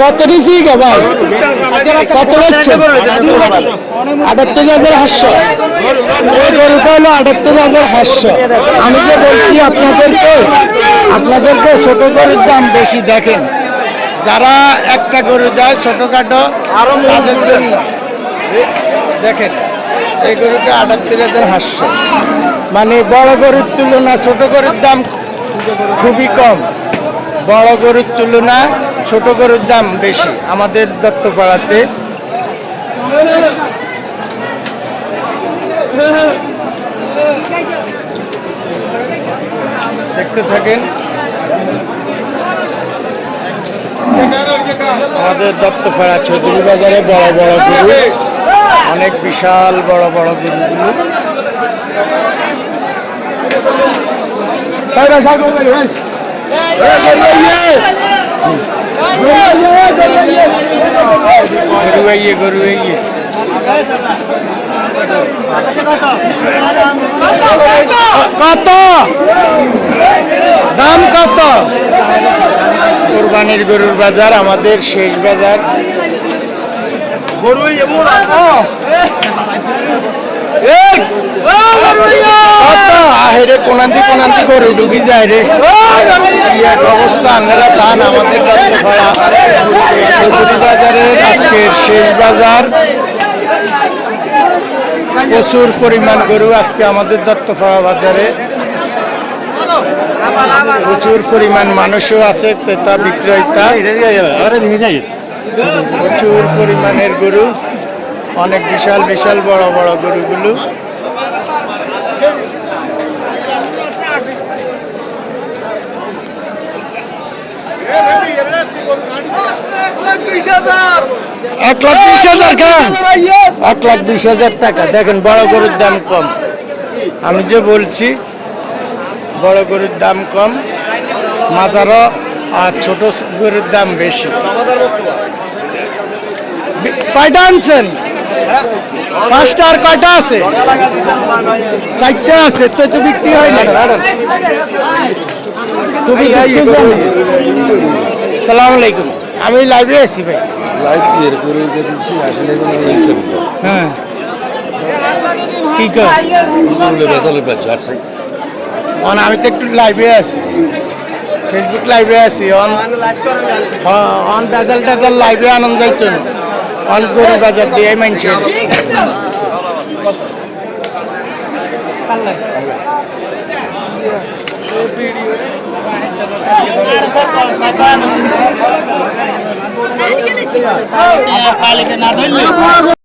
কত গে ভাই? কত হচ্ছে আটাত্তর হাজার হাস্য এই গরুটা হলো আটাত্তর হাজার হাস্য আমি যে বলছি, আপনাদেরকে আপনাদেরকে ছোট গরুর দাম বেশি দেখেন। যারা একটা গরু দেয় ছোটখাটো, তাদের জন্য দেখেন, এই গরুটা আটাত্তর হাজার হাস্য মানে বড় গরুর তুলনা ছোট গরুর দাম খুবই কম। বড় গরুর তুলনা, ছোট গরুর দাম বেশি আমাদের দত্তপাড়াতে। দেখতে থাকেন। আমাদের দত্তপাড়া চৌধুরী বাজারে বড় বড় গরু, অনেক বিশাল বড় বড় গরুগুলো। গরু আইয়ে কত দাম কত কোরবানির গরুর বাজার আমাদের শেষ বাজার। গরু কত আহেরে কোনান্তি কোনান্তি গরু ডুবি যায় রে। অবস্থা, আপনারা চান আমাদের কাছে বাজারের আজকের শেষ বাজার। প্রচুর পরিমাণ গরু আজকে আমাদের দত্তপাড়া বাজারে। প্রচুর পরিমাণ মানুষও আছে ক্রেতা বিক্রেতা। প্রচুর পরিমাণের গরু। অনেক বিশাল বিশাল, বড় বড় গরুগুলো। এক লাখ বিশ হাজার খান। এক লাখ বিশ হাজার টাকা। দেখেন বড় গরুর দাম কম। আমি যে বলছি বড় গরুর দাম কম মাথারও আর ছোট গরুর দাম বেশি। কয়টা আনছেন? পাঁচটা আর কয়টা আছে? চারটা আছে তো তো বিক্রি হয় না সালাম আলাইকুম। আমি লাইভে আছি ভাই। লাইভ এর করে দিচ্ছি আসলে কোনো ইন্টারভিউ হ্যাঁ। কি কর? অন আমি তো একটু লাইভে আছি। ফেসবুক লাইভে আছি। অন হ্যাঁ, অন দাদাল দাদাল লাইভে আনন্দ যাইতো না। অন গরু বাজার দিয়ে মানছে। পালিকে না ধরলে